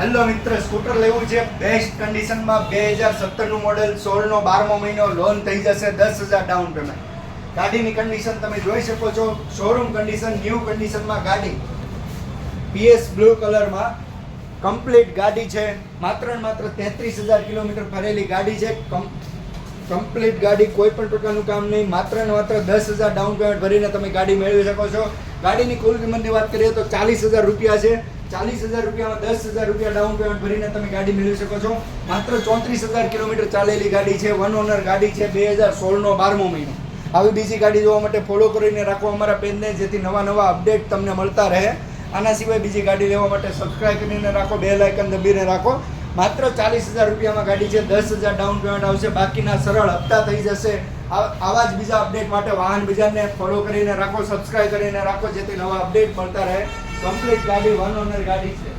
Hello મિત્ર, scooter લેવું છે. બેસ્ટ કન્ડિશનમાં બે હજાર સત્તરનું મોડેલ સોળનો બારમો મહિનો લોન થઈ જશે, દસ હજાર ડાઉન પેમેન્ટ ગાડીની કન્ડિશન તમે જોઈ શકો છો. શોરૂમ કન્ડિશન ન્યૂ કન્ડિશનમાં ગાડી. પીએસ બ્લુ કલરમાં કમ્પ્લીટ ગાડી છે. માત્ર ને માત્ર તેત્રીસ હજાર કિલોમીટર ફરેલી ગાડી છે. કમ્પ્લીટ ગાડી, કોઈ પણ પ્રકારનું કામ નહીં. માત્ર ને માત્ર દસ હજાર ડાઉન પેમેન્ટ ભરીને તમે ગાડી મેળવી શકો છો. ગાડીની કુલ કિંમતની વાત કરીએ તો ચાલીસ હજાર રૂપિયા છે. ચાલીસ હજાર રૂપિયામાં દસ હજાર રૂપિયા ડાઉન પેમેન્ટ ભરીને તમે ગાડી મેળવી શકો છો. માત્ર ચોત્રીસ હજાર કિલોમીટર ચાલેલી ગાડી છે. વન ઓનર ગાડી છે બે હજાર સોળનો બારમો મહિનો. આવી બીજી ગાડી જોવા માટે ફોલો કરીને રાખો અમારા પેજને, જેથી નવા નવા અપડેટ તમને મળતા રહે. આના સિવાય બીજી ગાડી લેવા માટે સબસ્ક્રાઇબ કરીને રાખો બે લાઇકન દબીને રાખો. માત્ર ચાલીસ હજાર રૂપિયામાં ગાડી છે, દસ હજાર ડાઉન પેમેન્ટ આવશે, બાકીના સરળ હપ્તા થઈ જશે. આવા જ બીજા અપડેટ માટે વાહન બીજાને ફોલો કરીને રાખો સબસ્ક્રાઇબ કરીને રાખો, જેથી નવા અપડેટ મળતા રહે. કમ્પ્લીટ ગાડી વન ઓનર ગાડી છે.